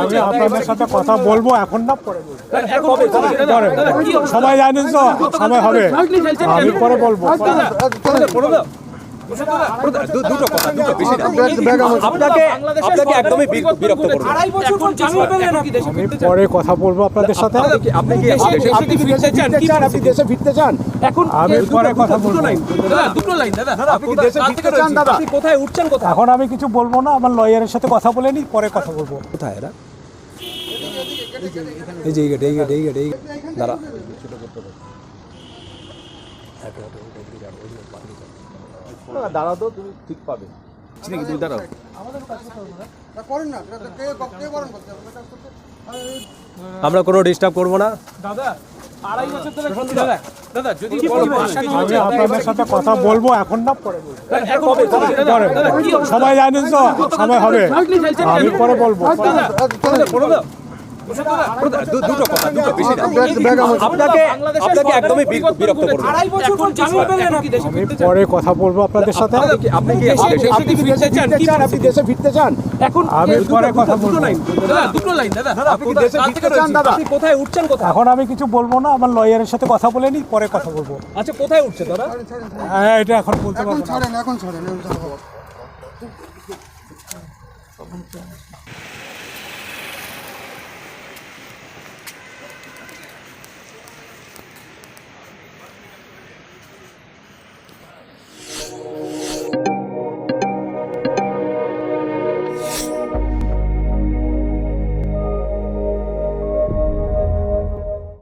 আমি আপনাদের সাথে কথা বলব এখন না পরে সবাই জানেন তো সময় হবে আমি পরে বলব দুটো কথা দুটো বেশি না। আপনাকে আপনাকে একদমই বিরক্ত করব না। আমি পরে কথা বলব আপনাদের সাথে। আপনি কি আপনি কি দেশে ফিরতে চান? আপনি দেশে ফিরতে চান? এখন আমি পরে কথা বলব। দুটো লাইন দাদা। আপনি দেশে ফিরতে চান দাদা? আপনি কোথায় উঠছেন কোথায়? এখন আমি কিছু বলব না আমার লয়ারের সাথে কথা বলে নি পরে কথা বলব। কোথায় এরা এই যে এই গেট এই গেট এই গেট এই গেট। দাঁড়া দাঁড়া তো তুমি ঠিক পাবে দাঁড়াও আমরা কোনো ডিস্টার্ব করব না দাদা আড়াই বছর ধরে দাদা দাদা যদি আমি আপনাদের সাথে কথা বলব এখন না পরে? পরে জানেন তো সময় হবে আমি পরে বলব দুটো কথা দুটো বেশি না আপনাকে আপনাকে একদমই বিরক্ত করব না। আড়াই বছর পর জামিন পেলেন নাকি দেশে আমি পরে কথা বলব আপনাদের সাথে। আপনি কি- আপনি কি দেশে কি ফিরতে চান? আপনি দেশে ফিরতে চান? এখন আমি পরে কথা বলব। দাদা দুটো লাইন দাদা আপনি দেশে ফিরতে চান দাদা? আপনি কোথায় উঠছেন কোথায়? এখন আমি কিছু বলব না আমার লয়ারের সাথে কথা বলে নি পরে কথা বলব। আচ্ছা কোথায় উঠছে দাদা? হ্যাঁ এটা এখন বলতে পারব না। ছাড়েন এখন ছাড়েন